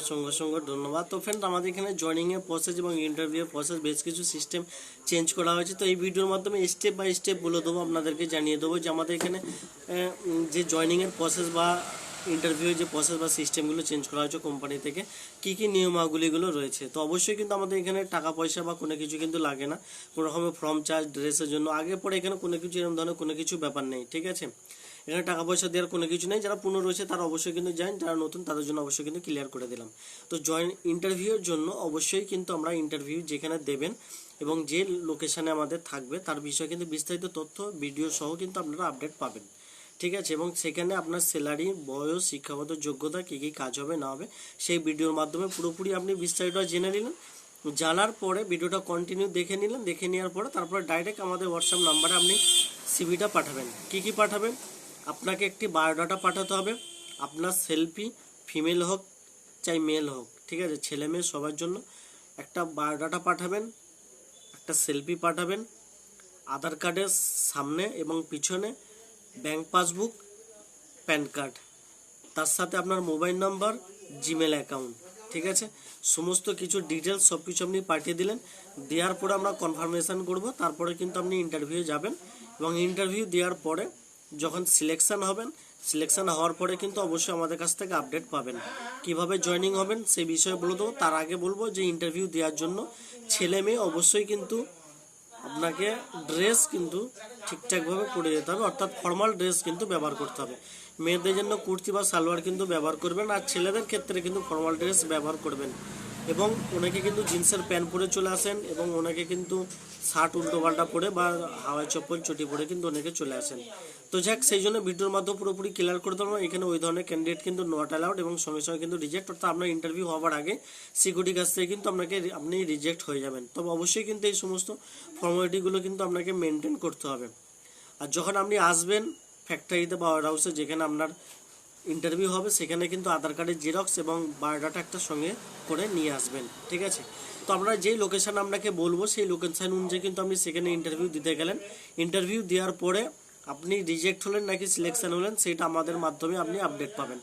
অসংখ্য অসংখ্য ধন্যবাদ। তো ফ্রেন্ড আমাদের এখানে জয়নিং এর প্রসেস এবং ইন্টারভিউ এর প্রসেস বেশ কিছু সিস্টেম চেঞ্জ করা হয়েছে। তো এই ভিডিওর মাধ্যমে স্টেপ বাই স্টেপ বলে দেবো, আপনাদেরকে জানিয়ে দেবো যে আমাদের এখানে যে জয়নিং এর প্রসেস বা ইন্টারভিউ যে প্রসেস বা সিস্টেমগুলো চেঞ্জ করা হয়েছে কোম্পানি থেকে, কি কি নিয়মাবলীগুলো রয়েছে। তো অবশ্যই কিন্তু আমাদের এখানে টাকা পয়সা বা কোনো কিছু কিন্তু লাগে না। কোনো রকমের ফর্ম চার্জ ড্রেসের জন্য, আগে পরে এখানে কোনো কিছু এরকম ধরনের কোনো কিছু ব্যাপার নেই, ঠিক আছে? এখানে টাকা পয়সা দেওয়ার কোনো কিছু নেই। যারা পুনঃ রয়েছে তারা অবশ্যই কিন্তু যান যারা নতুন তাদের জন্য অবশ্যই কিন্তু ক্লিয়ার করে দিলাম। তো জয়েন ইন্টারভিউর জন্য অবশ্যই কিন্তু আমরা ইন্টারভিউ যেখানে দেবেন এবং যে লোকেশানে আমাদের থাকবে তার বিষয়ে কিন্তু বিস্তারিত তথ্য ভিডিও সহ কিন্তু আপনারা আপডেট পাবেন। ঠিক আছে? এবং সেখানে আপনার স্যালারি বয়স, শিক্ষাগত যোগ্যতা, কী কী কাজ হবে, না হবে, সেই ভিডিওর মাধ্যমে পুরোপুরি আপনি বিস্তারিত জেনে নিলেন। জানার পরে ভিডিওটা কন্টিনিউ দেখে নিলেন। দেখে নেওয়ার পরে তারপরে ডাইরেক্ট আমাদের হোয়াটসঅ্যাপ নাম্বারে আপনি সিভিটা পাঠাবেন। কি কি পাঠাবেন? আপনাকে একটি বায়োডাটা পাঠাতে হবে। আপনার সেলফি ফিমেল হোক চাই মেল হোক, ঠিক আছে? ছেলে মেয়ে সবার জন্য একটা বায়োডাটা পাঠাবেন, একটা সেলফি পাঠাবেন, আধার কার্ডের সামনে এবং পিছনে ব্যাংক পাসবুক, প্যান কার্ড। তার সাথে আপনার মোবাইল নাম্বার, জিমেল অ্যাকাউন্ট, ঠিক আছে? সমস্ত কিছু ডিটেলস সব কিছু আপনি পাঠিয়ে দিলেন। দেওয়ার পরে আমরা কনফার্মেশন করব, তারপরে কিন্তু আপনি ইন্টারভিউ যাবেন এবং ইন্টারভিউ দেওয়ার পরে যখন সিলেকশন হবেন সিলেকশন হওয়ার পরে কিন্তু অবশ্যই আমাদের কাছ থেকে আপডেট পাবেন। কীভাবে জয়েনিং হবেন সেই বিষয়ে বলে দেবো। তার আগে বলব যে ইন্টারভিউ দেওয়ার জন্য ছেলে মেয়ে অবশ্যই কিন্তু আপনাকে ড্রেস কিন্তু ঠিকঠাকভাবে পরে যেতে হবে। অর্থাৎ ফর্মাল ড্রেস কিন্তু ব্যবহার করতে হবে। মেয়েদের জন্য কুর্তি বা সালোয়ার কিন্তু ব্যবহার করবেন আর ছেলেদের ক্ষেত্রে কিন্তু ফর্মাল ড্রেস ব্যবহার করবেন। এবং ওনাকে কিন্তু জিন্সের প্যান্ট পরে চলে আসেন এবং ওনাকে কিন্তু শার্ট উল্টো পাল্টা পরে বা হাওয়াই চপ্পল চটি পরে কিন্তু অনেকে চলে আসেন। তো যাক, সেই জন্য ভিডিওর মাধ্যমে পুরোপুরি ক্লিয়ার করে দেবো। এখানে ওই ধরনের ক্যান্ডিডেট কিন্তু নট অ্যালাউড এবং সঙ্গে সঙ্গে কিন্তু রিজেক্ট অর্থাৎ আপনার ইন্টারভিউ হওয়ার আগে সিকিউরিটি কাছ থেকে কিন্তু আপনাকে আপনি রিজেক্ট হয়ে যাবেন। তবে অবশ্যই কিন্তু এই সমস্ত ফর্মালিটিগুলো কিন্তু আপনাকে মেনটেন করতে হবে। আর যখন আপনি আসবেন ফ্যাক্টরিতে বা ওয়ার হাউসে যেখানে আপনার ইন্টারভিউ হবে, সেখানে কিন্তু আধার কার্ডের জেরক্স এবং বায়োডাটা একটা সঙ্গে করে নিয়ে আসবেন, ঠিক আছে? তো আমরা যেই লোকেশন আপনাকে বলব, সেই লোকেশন অনুযায়ী কিন্তু আপনি সেখানে ইন্টারভিউ দিতে গেলেন। ইন্টারভিউ দেওয়ার পরে আপনি রিজেক্ট হলেন নাকি সিলেকশান হলেন, সেটা আমাদের মাধ্যমে আপনি আপডেট পাবেন।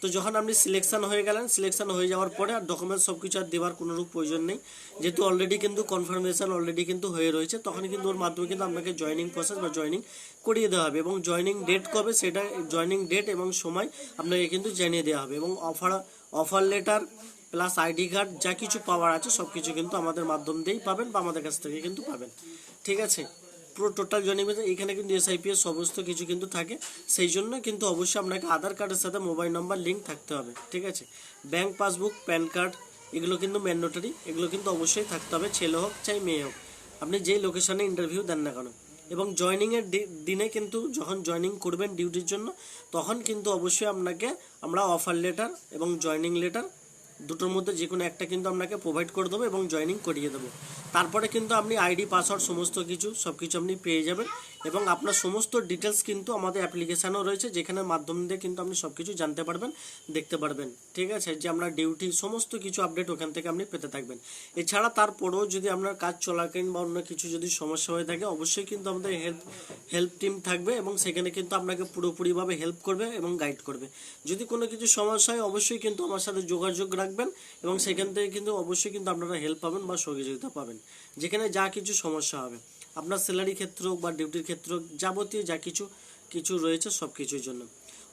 তো যখন আপনি সিলেকশন হয়ে গেলেন সিলেকশন হয়ে যাওয়ার পরে আর ডকুমেন্টস সব কিছু আর দেওয়ার কোনো রূপ প্রয়োজন নেই। যেহেতু অলরেডি কিন্তু কনফার্মেশন অলরেডি কিন্তু হয়ে রয়েছে, তখন কিন্তু ওর মাধ্যমে কিন্তু আপনাকে জয়নিং প্রসেস বা জয়নিং করিয়ে দেওয়া হবে এবং জয়নিং ডেট কবে সেটা জয়নিং ডেট এবং সময় আপনাকে কিন্তু জানিয়ে দেওয়া হবে এবং offer offer letter plus ID card যা কিছু পাওয়ার আছে সব কিছু কিন্তু আমাদের মাধ্যম দিয়েই পাবেন বা আমাদের কাছ থেকে কিন্তু পাবেন। ঠিক আছে? পুরো টোটাল জয়নিং এখানে কিন্তু এসআইপিএস সমস্ত কিছু কিন্তু থাকে। সেই জন্য কিন্তু অবশ্যই আপনাকে আধার কার্ডের সাথে মোবাইল নাম্বার লিঙ্ক থাকতে হবে, ঠিক আছে? ব্যাংক পাসবুক প্যান কার্ড এগুলো কিন্তু ম্যান্ডেটরি এগুলো কিন্তু অবশ্যই থাকতে হবে, ছেলে হোক চাই মেয়ে হোক। আপনি যেই লোকেশনে ইন্টারভিউ দেন না কেন। এবং জয়নিংয়ের দিনে কিন্তু যখন জয়নিং করবেন ডিউটির জন্য, তখন কিন্তু অবশ্যই আপনাকে আমরা অফার লেটার এবং জয়নিং লেটার দুটোর মধ্যে যে কোনো একটা কিন্তু আপনাকে প্রোভাইড করে দেবো এবং জয়নিং করিয়ে দেবো। তারপরে কিন্তু আপনি আইডি পাসওয়ার্ড সমস্ত কিছু সব কিছু আপনি পেয়ে যাবেন। এবং আপনার সমস্ত ডিটেলস কিন্তু আমাদের অ্যাপ্লিকেশানও রয়েছে, যেখানে মাধ্যম দিয়ে কিন্তু আপনি সব কিছু জানতে পারবেন, দেখতে পারবেন। ঠিক আছে? যে আমরা ডিউটি সমস্ত কিছু আপডেট ওখান থেকে আপনি পেতে থাকবেন। এছাড়া তারপরেও যদি আপনার কাজ চলাকালীন বা অন্য কিছু যদি সমস্যা হয়ে থাকে, অবশ্যই কিন্তু আমাদের হেল্প হেল্প টিম থাকবে এবং সেখানে কিন্তু আপনাকে পুরোপুরিভাবে হেল্প করবে এবং গাইড করবে। যদি কোনো কিছু সমস্যা হয়, অবশ্যই কিন্তু আমার সাথে যোগাযোগ রাখবেন এবং সেখান থেকে কিন্তু অবশ্যই কিন্তু আপনারা হেল্প পাবেন বা সহযোগিতা পাবেন। যেখানে যা কিছু সমস্যা হবে। আপনার স্যালারি ক্ষেত্র বা ডিউটির ক্ষেত্র যাবতীয় যা কিছু কিছু রয়েছে সব কিছুর জন্য।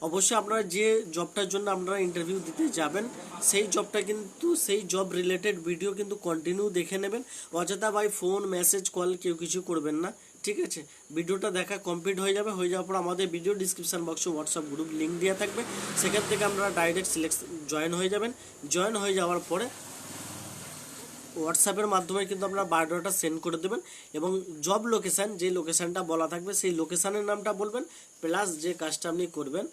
অবশ্যই আপনারা যে জবটার জন্য আপনারা ইন্টারভিউ দিতে যাবেন, সেই জবটা কিন্তু, সেই জব রিলেটেড ভিডিও কিন্তু কন্টিনিউ দেখে নেবেন। অযথা বাই ফোন মেসেজ কল কেউ কিছু করবেন না, ঠিক আছে? ভিডিওটা দেখা কমপ্লিট হয়ে যাবে, হয়ে যাওয়ার পর আমাদের ভিডিও ডিসক্রিপশন বক্সে হোয়াটসঅ্যাপ গ্রুপ লিঙ্ক দেওয়া থাকবে। সেখান থেকে আপনারা ডাইরেক্ট সিলেক্ট জয়েন হয়ে যাবেন। জয়েন হয়ে যাওয়ার পরে হোয়াটসঅ্যাপের মাধ্যমে কিন্তু আপনার বায়োডাটা সেন্ড করে দেবেন এবং জব লোকেশান যে লোকেশানটা বলা থাকবে সেই লোকেশানের নামটা বলবেন প্লাস যে কাজটা আপনি করবেন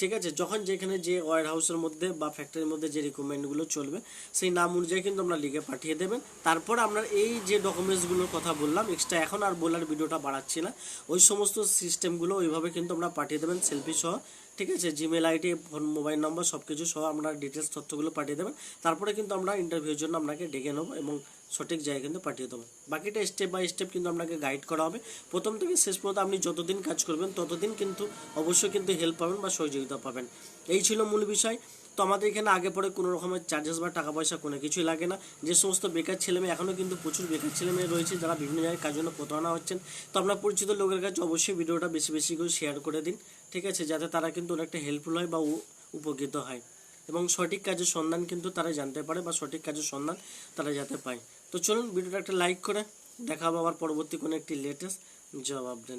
ঠিক আছে? যখন যেখানে যে ওয়ার হাউসের মধ্যে বা ফ্যাক্টরির মধ্যে যে রিকোয়ারমেন্টগুলো চলবে, সেই নাম অনুযায়ী কিন্তু আমরা লিখে পাঠিয়ে দেবেন। তারপর আপনার এই যে ডকুমেন্টসগুলোর কথা বললাম এক্সট্রা এখন আর বলার ভিডিওটা বাড়াচ্ছি না। ওই সমস্ত সিস্টেমগুলো ওইভাবে কিন্তু আমরা পাঠিয়ে দেবেন সেলফি সহ, ঠিক আছে? Gmail ID phone mobile number সব কিছু সহ আমরা ডিটেলস তথ্যগুলো পাঠিয়ে দেবেন। তারপরে কিন্তু আমরা ইন্টারভিউর জন্য আপনাকে ডেকে নেব এবং সঠিক জায়গায় কিন্তু পাঠিয়ে দেবো। বাকিটা স্টেপ বাই স্টেপ কিন্তু আপনাকে গাইড করা হবে। প্রথম থেকে শেষ পর্যন্ত আপনি যতদিন কাজ করবেন, ততদিন কিন্তু অবশ্যই কিন্তু হেল্প পাবেন বা সহযোগিতা পাবেন। এই ছিল মূল বিষয়। তো আমাদের এখানে আগে পরে কোনো রকমের চার্জেস বা টাকা পয়সা কোনো কিছুই লাগে না। যে সমস্ত বেকার ছেলেমেয়ে এখনও কিন্তু প্রচুর বেকার ছেলেমেয়ে রয়েছে যারা বিভিন্ন জায়গায় কাজ জন্য প্রতারণা হচ্ছেন। তো আপনার পরিচিত লোকের কাছে অবশ্যই ভিডিওটা বেশি বেশি করে শেয়ার করে দিন, ঠিক আছে? যাতে তারা কিন্তু অনেকটা হেল্পফুল হয় বা উপকৃত হয়। এবং সঠিক কাজের সন্ধান কিন্তু তারা জানতে পারে বা সঠিক কাজের সন্ধান তারা যাতে পায়। তো চলুন ভিডিওটা একটা লাইক করে দেখাবো আবার পরবর্তী কোনো একটি লেটেস্ট জবাব দেন।